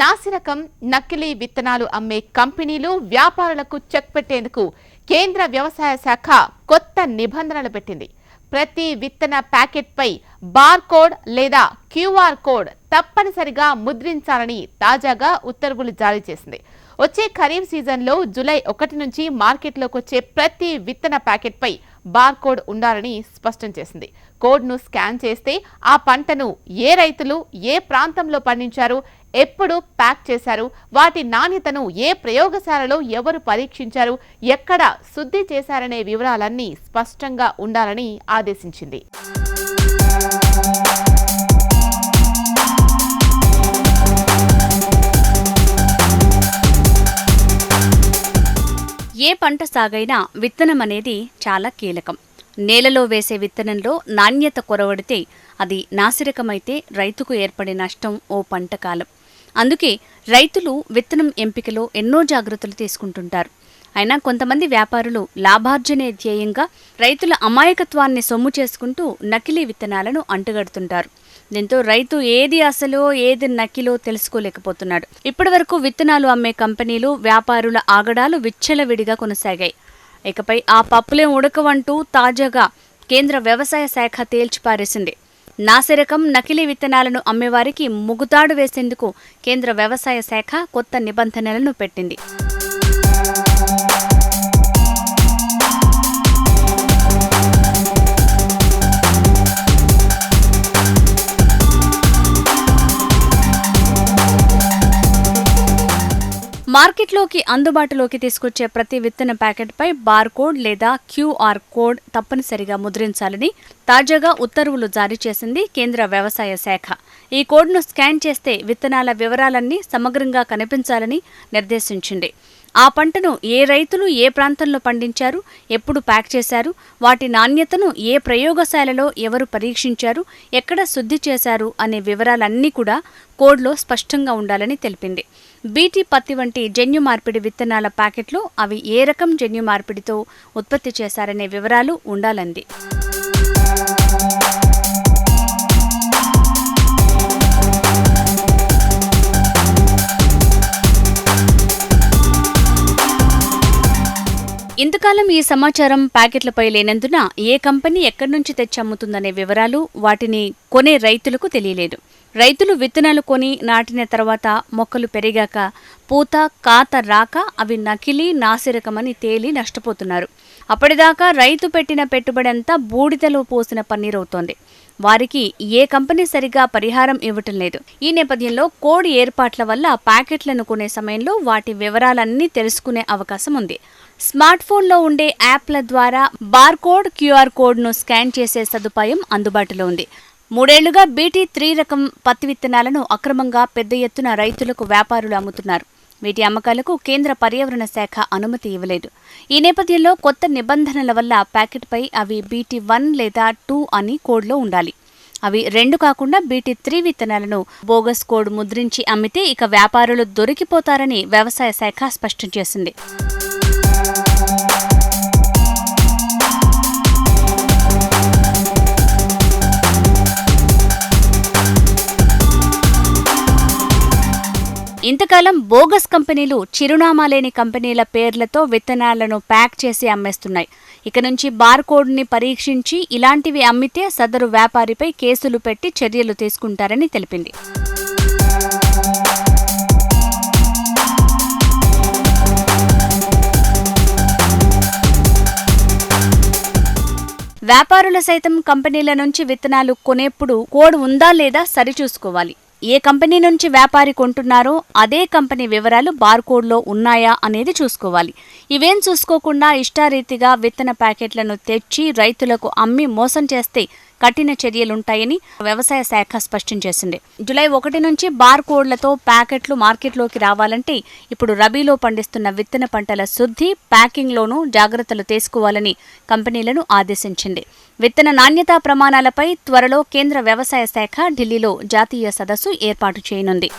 నాసిరకం నకిలీ విత్తనాలు అమ్మే కంపెనీలు వ్యాపారులకు చెక్ పెట్టేందుకు కేంద్ర వ్యవసాయ శాఖ కొత్త నిబంధనలు పెట్టింది. ప్రతి విత్తన ప్యాకెట్పై బార్కోడ్ లేదా క్యూఆర్ కోడ్ తప్పనిసరిగా ముద్రించాలని తాజాగా ఉత్తర్వులు జారీ చేసింది. వచ్చే ఖరీఫ్ సీజన్లో జూలై ఒకటి నుంచి మార్కెట్లోకి వచ్చే ప్రతి విత్తన ప్యాకెట్పై బార్కోడ్ ఉండాలని స్పష్టం చేసింది. కోడ్ను స్కాన్ చేస్తే ఆ పంటను ఏ రైతులు ఏ ప్రాంతంలో పండించారు ఎప్పుడు ప్యాక్ చేశారు. వాటి నాణ్యతను ఏ ప్రయోగశాలలో ఎవరు పరీక్షించారు? ఎక్కడ శుద్ధి చేశారనే వివరాలన్నీ స్పష్టంగా ఉండాలని ఆదేశించింది. ఏ పంట సాగైనా విత్తనం అనేది చాలా కీలకం. నేలలో వేసే విత్తనంలో నాణ్యత కొరవడితే అది నాసిరకమైతే రైతుకు ఏర్పడే నష్టం ఓ పంట కాలం. అందుకే రైతులు విత్తనం ఎంపికలో ఎన్నో జాగ్రత్తలు తీసుకుంటుంటారు. అయినా కొంతమంది వ్యాపారులు లాభార్జనే ధ్యేయంగా రైతుల అమాయకత్వాన్ని సొమ్ము చేసుకుంటూ నకిలీ విత్తనాలను అంటుగడుతుంటారు. దీంతో రైతు ఏది అసలో ఏది నకిలో తెలుసుకోలేకపోతున్నాడు. ఇప్పటివరకు విత్తనాలు అమ్మే కంపెనీలు వ్యాపారుల ఆగడాలు విచ్చలవిడిగా కొనసాగాయి. ఇకపై ఆ పప్పులే ఉడకవంటూ తాజాగా కేంద్ర వ్యవసాయ శాఖ తేల్చిపారేసింది. నాసిరకం నకిలీ విత్తనాలను అమ్మేవారికి ముగుతాడు వేసేందుకు కేంద్ర వ్యవసాయ శాఖ కొత్త నిబంధనలను పెట్టింది. మార్కెట్లోకి అందుబాటులోకి తీసుకొచ్చే ప్రతి విత్తన ప్యాకెట్పై బార్ కోడ్ లేదా క్యూఆర్ కోడ్ తప్పనిసరిగా ముద్రించాలని తాజాగా ఉత్తర్వులు జారీ చేసింది కేంద్ర వ్యవసాయ శాఖ. ఈ కోడ్ను స్కాన్ చేస్తే విత్తనాల వివరాలన్నీ సమగ్రంగా కనిపించాలని నిర్దేశించింది. ఆ పంటను ఏ రైతులు ఏ ప్రాంతంలో పండించారు ఎప్పుడు ప్యాక్ చేశారు వాటి నాణ్యతను ఏ ప్రయోగశాలలో ఎవరు పరీక్షించారు ఎక్కడ శుద్ధి చేశారు అనే వివరాలన్నీ కూడా కోడ్లో స్పష్టంగా ఉండాలని తెలిపింది. బీటీ పత్తి వంటి జన్యు మార్పిడి విత్తనాల ప్యాకెట్లు అవి ఏ రకం జన్యు మార్పిడితో ఉత్పత్తి చేశారనే వివరాలు ఉండాలంది. ఇంతకాలం ఈ సమాచారం ప్యాకెట్లపై లేనందున ఏ కంపెనీ ఎక్కడి నుంచి తెచ్చి అమ్ముతుందనే వివరాలు వాటిని కొనే రైతులకు తెలియలేదు. రైతులు విత్తనాలు కొని నాటిన తర్వాత మొక్కలు పెరిగాక పూత కాత రాక అవి నకిలీ నాసిరకమని తేలి నష్టపోతున్నారు. అప్పటిదాకా రైతు పెట్టిన పెట్టుబడి అంతా బూడిదలో పోసిన పన్నీరవుతోంది. వారికి ఏ కంపెనీ సరిగా పరిహారం ఇవ్వటం లేదు. ఈ నేపథ్యంలో కోడ్ ఏర్పాట్ల వల్ల ప్యాకెట్లను కొనే సమయంలో వాటి వివరాలన్నీ తెలుసుకునే అవకాశం ఉంది. స్మార్ట్ ఫోన్లో ఉండే యాప్ల ద్వారా బార్కోడ్ క్యూఆర్ కోడ్ను స్కాన్ చేసే సదుపాయం అందుబాటులో ఉంది. మూడేళ్ళుగా బీటీ త్రీ రకం పత్తి విత్తనాలను అక్రమంగా పెద్ద ఎత్తున రైతులకు వ్యాపారులు అమ్ముతున్నారు. వీటి అమ్మకాలకు కేంద్ర పర్యావరణ శాఖ అనుమతి ఇవ్వలేదు. ఈ నేపథ్యంలో కొత్త నిబంధనల వల్ల ప్యాకెట్పై అవి బీటీ వన్ లేదా టూ అని కోడ్లో ఉండాలి. అవి రెండు కాకుండా బీటీ త్రీ విత్తనాలను బోగస్ కోడ్ ముద్రించి అమ్మితే ఇక వ్యాపారులు దొరికిపోతారని వ్యవసాయ శాఖ స్పష్టం చేసింది. ఇంతకాలం బోగస్ కంపెనీలు చిరునామా లేని కంపెనీల పేర్లతో విత్తనాలను ప్యాక్ చేసి అమ్మేస్తున్నాయి. ఇక నుంచి బార్ కోడ్ని పరీక్షించి ఇలాంటివి అమ్మితే సదరు వ్యాపారిపై కేసులు పెట్టి చర్యలు తీసుకుంటారని తెలిపింది. వ్యాపారుల సైతం కంపెనీల నుంచి విత్తనాలు కొనేప్పుడు కోడ్ ఉందా లేదా సరిచూసుకోవాలి. ఏ కంపెనీ నుంచి వ్యాపారి కొంటున్నారో అదే కంపెనీ వివరాలు బార్కోడ్లో ఉన్నాయా అనేది చూసుకోవాలి. ఇవేం చూసుకోకుండా ఇష్టారీతిగా విత్తన ప్యాకెట్లను తెచ్చి రైతులకు అమ్మి మోసం చేస్తే కఠిన చర్యలుంటాయని వ్యవసాయ శాఖ స్పష్టం చేసింది. జులై ఒకటి నుంచి బార్ కోడ్లతో ప్యాకెట్లు మార్కెట్లోకి రావాలంటే ఇప్పుడు రబీలో పండిస్తున్న విత్తన పంటల శుద్ధి ప్యాకింగ్లోనూ జాగ్రత్తలు తీసుకోవాలని కంపెనీలను ఆదేశించింది. విత్తన నాణ్యతా ప్రమాణాలపై త్వరలో కేంద్ర వ్యవసాయ శాఖ ఢిల్లీలో జాతీయ సదస్సు ఏర్పాటు చేయనుంది.